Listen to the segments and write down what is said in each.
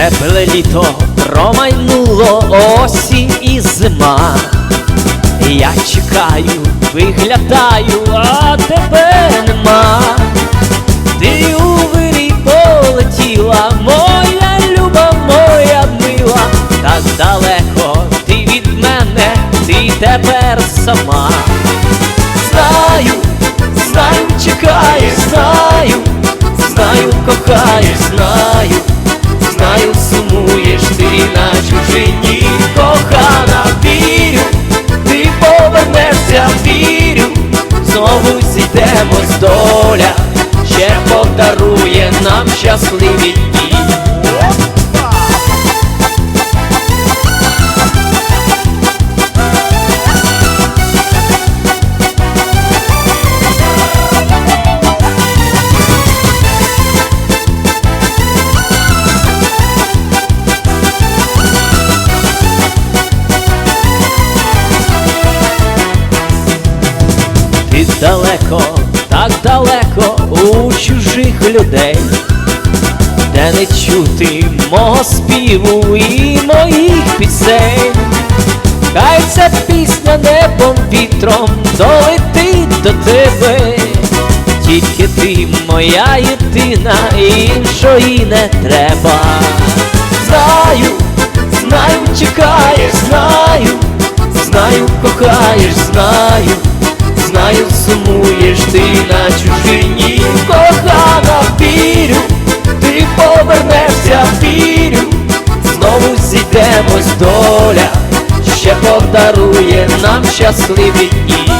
Минуле літо промайнуло осінь і зима. Я чекаю, виглядаю, а тебе нема. Ти у вирій полетіла, моя люба, моя мила, так далеко ти від мене, ти тепер сама. Зійдемось доля, ще подарує нам щасливі дні. Далеко у чужих людей, де не чути мого співу і моїх пісень. Хай ця пісня небом вітром долетить до тебе, тільки ти моя єдина, іншої не треба. Знаю, зійдемось доля, ще подарує нам щасливі дні.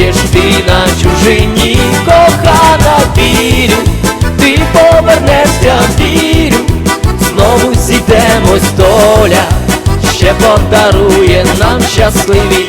сумуєш ти на чужині, кохана, вірю, ти повернешся, вірю, знову зійдемось доля, ще подарує нам щасливі